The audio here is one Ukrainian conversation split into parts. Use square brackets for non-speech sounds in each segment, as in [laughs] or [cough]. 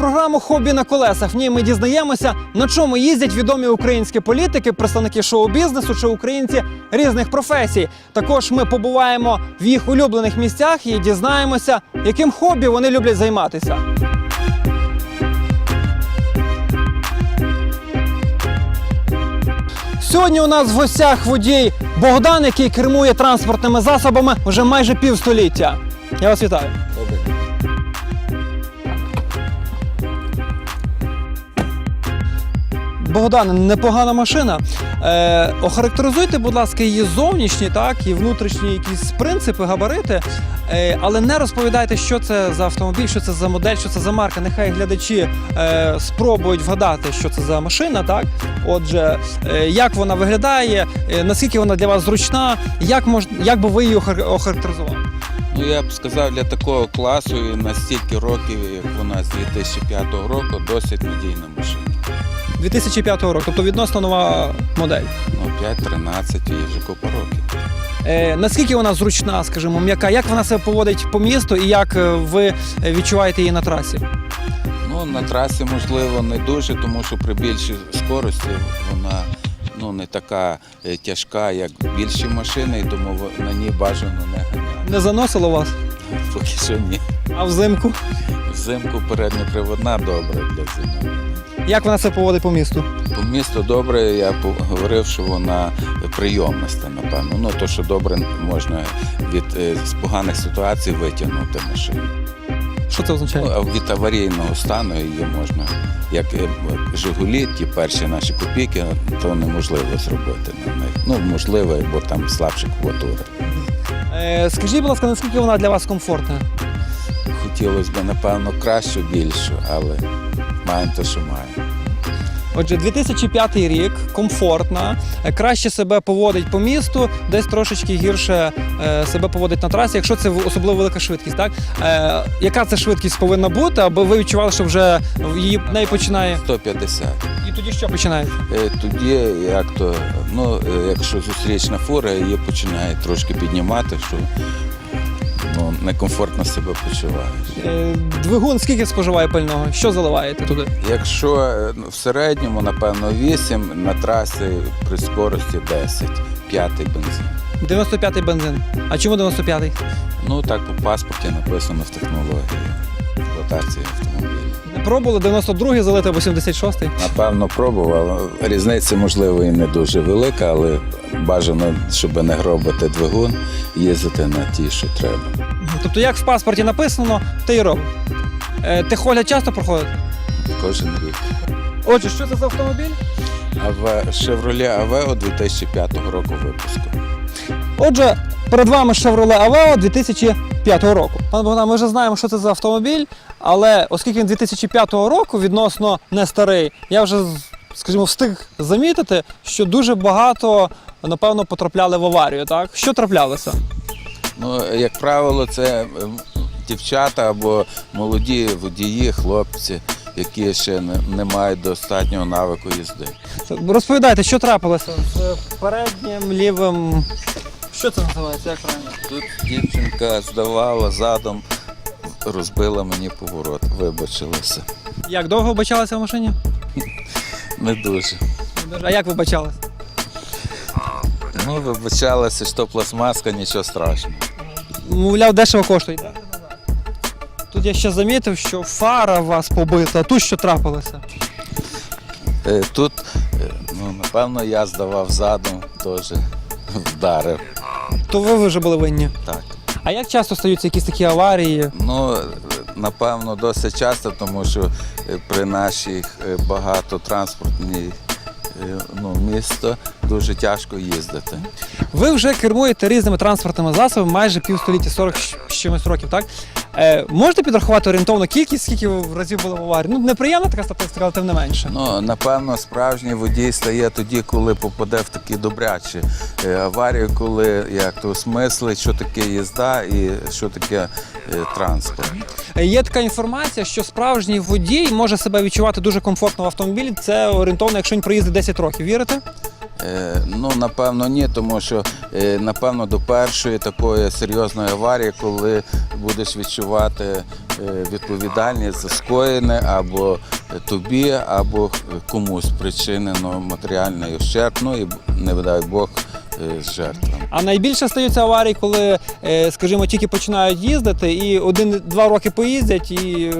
програму Хобі на колесах. В ній ми дізнаємося, на чому їздять відомі українські політики, представники шоу-бізнесу чи українці різних професій. Також ми побуваємо в їх улюблених місцях і дізнаємося, яким хобі вони люблять займатися. Сьогодні у нас в гостях водій Богдан, який кермує транспортними засобами вже майже півстоліття. Я вас вітаю. Богдан, непогана машина. Е, охарактеризуйте, будь ласка, її зовнішні, так, і внутрішні якісь принципи, габарити. Е, але не розповідайте, що це за автомобіль, що це за модель, що це за марка. Нехай глядачі е, спробують вгадати, що це за машина. Так, отже, е, як вона виглядає, е, наскільки вона для вас зручна, як мож, як би ви її охарактеризували? Ну я б сказав, для такого класу і на стільки років, як вона з 2005 року, досить надійна машина. 2005 року, тобто відносно нова модель. Ну, 5-13 їй вже купа років. Е, наскільки вона зручна, скажімо, м'яка? Як вона себе поводить по місту і як е, ви відчуваєте її на трасі? Ну, на трасі, можливо, не дуже, тому що при більшій скорості вона ну, не така е, тяжка, як більші машини, і тому во- на ній бажано не ганяти. Не заносило вас? Поки що ні. А взимку? Взимку передньоприводна добре для зими. Як вона себе поводить по місту? По місту добре, я говорив, що вона прийомиста, напевно. Ну, то, що добре можна від е, з поганих ситуацій витягнути машину. Що це означає? Ну, від аварійного стану її можна, як е, Жигулі, ті перші наші копійки, то неможливо зробити на них. Ну, можливо, бо там слабші квотури. Е, скажіть, будь ласка, наскільки вона для вас комфортна? Хотілося б, напевно, кращу, більшу, але маємо те, що маємо. Отже, 2005 рік, комфортна, е, краще себе поводить по місту, десь трошечки гірше е, себе поводить на трасі, якщо це особливо велика швидкість. Так? Е, яка це швидкість повинна бути, аби ви відчували, що вже її неї починає. 150. І тоді що починається? Е, Тоді, як то, ну, якщо зустрічна фура, її починає трошки піднімати, що ну, некомфортно себе почуваєш. Е, двигун скільки споживає пального? Що заливаєте туди? Якщо е, ну, в середньому, напевно, 8, на трасі при скорості 10, п'ятий бензин. 95-й бензин. А чому 95-й? Ну так по паспорті написано в технології експлуатації автомобіля. Пробували 92-й залити 86-й. Напевно, пробував. Різниця, можливо, і не дуже велика, але бажано, щоб не гробити двигун, їздити на ті, що треба. Тобто, як в паспорті написано, ти і робиш. Е, техогляд часто проходить? Кожен рік. Отже, що це за автомобіль? А в Chevrolet Aveo 2005 року випуску. Отже, перед вами Chevrolet Aveo 2005 року. Пане Богдан, ми вже знаємо, що це за автомобіль, але оскільки він 2005 року відносно не старий, я вже, скажімо, встиг замітити, що дуже багато, напевно, потрапляли в аварію. Так? Що траплялося? Ну, як правило, це дівчата або молоді водії, хлопці, які ще не, не мають достатнього навику їзди. Розповідайте, що трапилося з переднім лівим. Що це називається? Як правильно? Тут дівчинка здавала задом, розбила мені поворот, вибачилася. Як довго вбачалася в машині? Не дуже. А як вибачалася? Ну, вибачалася, що пластмаска, нічого страшного. Мовляв, дешево коштує. Тут я ще замітив, що фара у вас побита, а тут що трапилося? Е, Тут, е, ну, напевно, я здавав задом, теж вдарив. То ви вже були винні. Так. А як часто стаються якісь такі аварії? Ну, е, напевно, досить часто, тому що е, при наших багато багатотранспортній е, ну, місто дуже тяжко їздити. Ви вже кермуєте різними транспортними засобами майже півстоліття, 40 з чимось років, так? Е, можете підрахувати орієнтовну кількість, скільки ви разів були в аварії? Ну, неприємна така статистика, але тим не менше. Ну, напевно, справжній водій стає тоді, коли попаде в такі добрячі е, аварії, коли як то осмислить, що таке їзда і що таке е, транспорт. Е, Є така інформація, що справжній водій може себе відчувати дуже комфортно в автомобілі. Це орієнтовно, якщо він проїздить 10 років. Вірите? Е, Ну, напевно, ні, тому що е, напевно до першої такої серйозної аварії, коли будеш відчувати е, відповідальність за скоєне або тобі, або комусь причинено матеріальний ущерб, ну і не видай Бог з жертвами. А найбільше стаються аварії, коли, е, скажімо, тільки починають їздити, і один-два роки поїздять і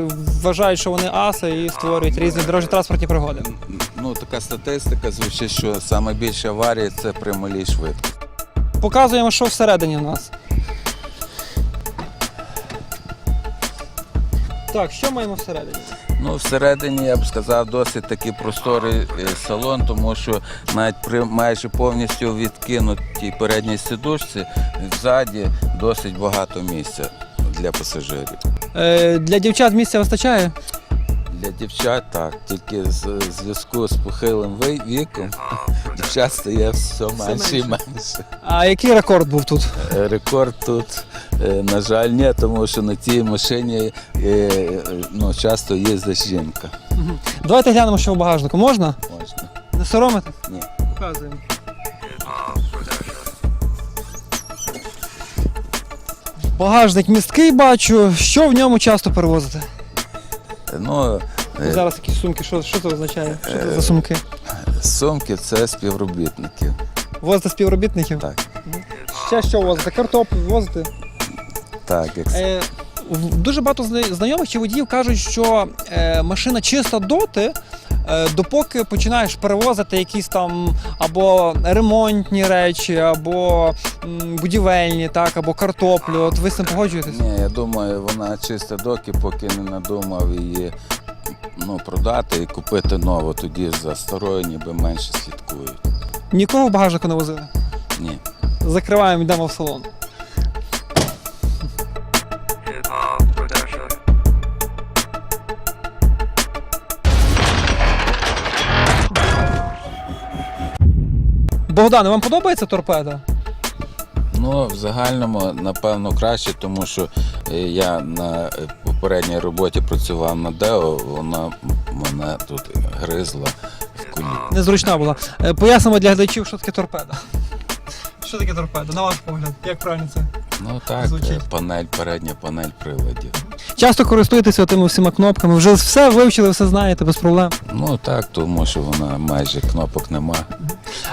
вважають, що вони аси і створюють різні дорожньо-транспортні пригоди. Ну, така статистика звучить, що найбільше аварії це при малій швидкості. Показуємо, що всередині в нас. Так, що маємо всередині? Ну, всередині я б сказав досить такий просторий е, салон, тому що навіть при майже повністю відкинутій передній сидушці ззаді досить багато місця для пасажирів. Е, для дівчат місця вистачає? Для дівчат так, тільки з зв'язку з похилим віком [laughs] дівчат стає все менше і менше. А який рекорд був тут? Е, Рекорд тут, е, на жаль, ні, тому що на цій машині е, ну, часто їздить жінка. Давайте глянемо, що в багажнику. Можна? Можна. Не соромите? Ні. Показуємо. Багажник місткий бачу. Що в ньому часто перевозите? Ну, е, Зараз якісь сумки, що, що це означає? Що це за сумки? Сумки це співробітники. Возите співробітників? Так, Ще що возите? Картоп возите? так, як Е, в- дуже багато зна- знайомих чи водіїв кажуть, що е, машина чиста доти, е, допоки починаєш перевозити якісь там або ремонтні речі, або будівельні, так, або картоплю. От ви з цим погоджуєтесь? Ні, я думаю, вона чиста доки, поки не надумав її ну, продати і купити нову. Тоді за старою ніби менше слідкують. Нікого в багажнику не возили. Ні. Закриваємо, йдемо в салон. Богдане, вам подобається торпеда? Ну, в загальному, напевно, краще, тому що е, я на е, попередній роботі працював на Део, вона мене тут гризла в кулі. Незручна була. Е, Пояснимо для глядачів, що таке торпеда. Що таке торпеда? На ваш погляд, як правильно це? Ну так, [laughs] Звучить. е, панель, передня панель приладів. Часто користуєтеся тими всіма кнопками, вже все вивчили, все знаєте без проблем. Ну так, тому що вона майже кнопок нема.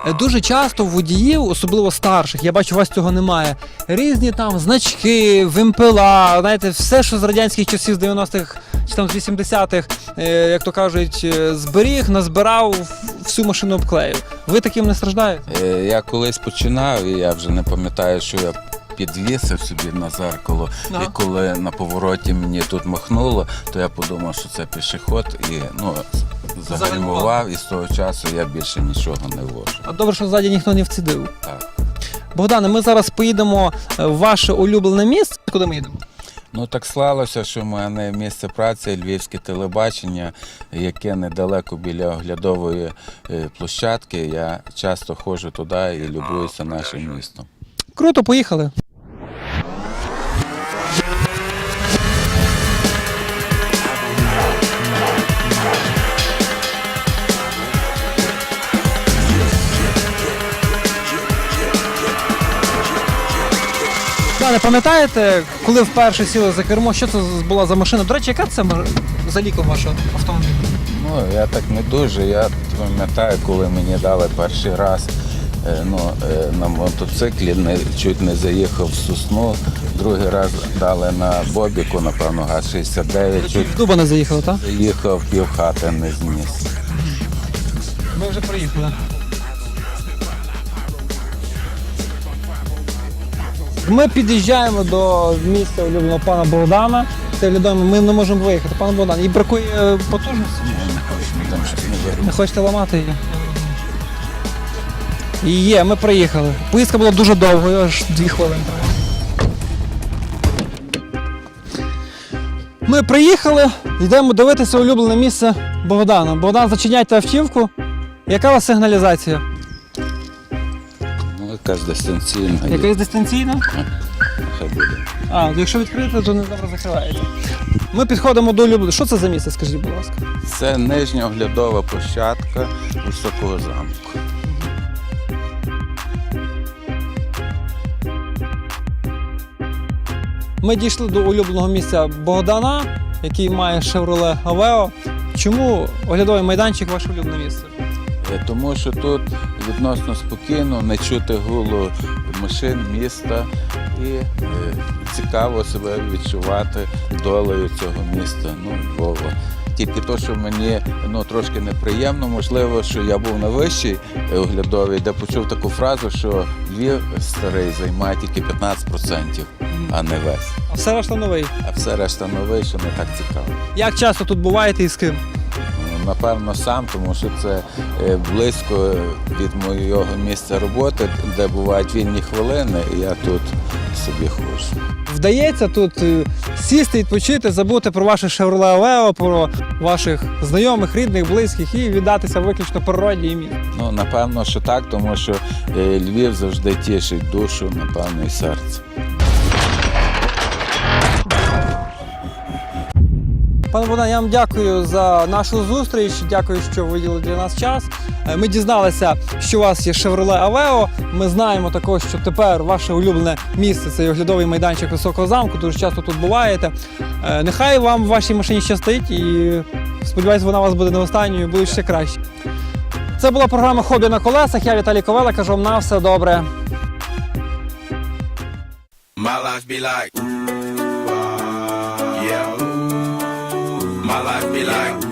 Е, Дуже часто водіїв, особливо старших, я бачу, у вас цього немає. Різні там значки, вимпела, знаєте, все, що з радянських часів з 90-х чи там з 80-х, е, як то кажуть, е, зберіг, назбирав, всю машину обклеїв. Ви таким не страждаєте? Е, Я колись починав, і я вже не пам'ятаю, що я підвісив собі на зеркало. Ага. І коли на повороті мені тут махнуло, то я подумав, що це пішоход, і ну, загальмував, і з того часу я більше нічого не вожу. А добре, що ззаді ніхто не вцідив. Так. Богдане, ми зараз поїдемо е, в ваше улюблене місце. Куди ми їдемо? Ну так склалося, що в мене місце праці львівське телебачення, яке недалеко біля оглядової е, площадки. Я часто ходжу туди і любуюся нашим містом. Круто, поїхали. Дане, пам'ятаєте, коли вперше сіли за кермо, що це була за машина? До речі, яка це за ліком вашого автомобіля? Ну, я так не дуже. Я пам'ятаю, коли мені дали перший раз е, ну, е, на мотоциклі, не, чуть не заїхав в сосну. Другий раз дали на Бобіку, напевно, ГАЗ-69, чуть В Дуба не заїхали, так? заїхав, пів хати не зніс. Ми вже приїхали. Ми під'їжджаємо до місця улюбленого пана Богдана. Це відомо, ми не можемо виїхати. Пан Богдан, і бракує е, потужності. Не хочете ламати її? І є, ми приїхали. Поїздка була дуже довгою, аж дві хвилини. Ми приїхали, йдемо дивитися улюблене місце Богдана. Богдан, зачиняйте автівку. Яка у вас сигналізація? Якась дистанційна. Якась дистанційна? Нехай буде. А, якщо відкрити, то не добре закривається. Ми підходимо до Люблі. Що це за місце, скажіть, будь ласка? Це нижня оглядова площадка високого замку. Ми дійшли до улюбленого місця Богдана, який має Chevrolet Aveo. Чому оглядовий майданчик ваше улюблене місце? Е, Тому що тут відносно спокійно, не чути гулу машин, міста і е, цікаво себе відчувати долею цього міста. Ну, Львова. Тільки то, що мені ну, трошки неприємно, можливо, що я був на вищій е, оглядовій, де почув таку фразу, що Львів старий займає тільки 15%, а не весь. А все решта новий. А все решта новий, що не так цікаво. Як часто тут буваєте і з ким? Напевно, сам, тому що це е, близько від моєго місця роботи, де бувають вільні хвилини, і я тут собі ходжу. Вдається тут е, сісти, відпочити, забути про ваше Chevrolet Aveo, про ваших знайомих, рідних, близьких і віддатися виключно природі і місту. Ну, напевно, що так, тому що е, Львів завжди тішить душу, напевно, і серце. Пане Богдан, я вам дякую за нашу зустріч. Дякую, що виділили для нас час. Е, Ми дізналися, що у вас є Chevrolet Aveo. Ми знаємо також, що тепер ваше улюблене місце це оглядовий майданчик високого замку. Дуже часто тут буваєте. Е, Нехай вам в вашій машині щастить і сподіваюся, вона у вас буде не останньою, буде ще краще. Це була програма Хобі на колесах. Я Віталій Ковела. Кажу вам на все добре. My life be like, My life be like,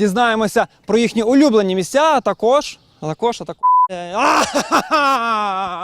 Дізнаємося про їхні улюблені місця, а також. А також, а також. [laughs]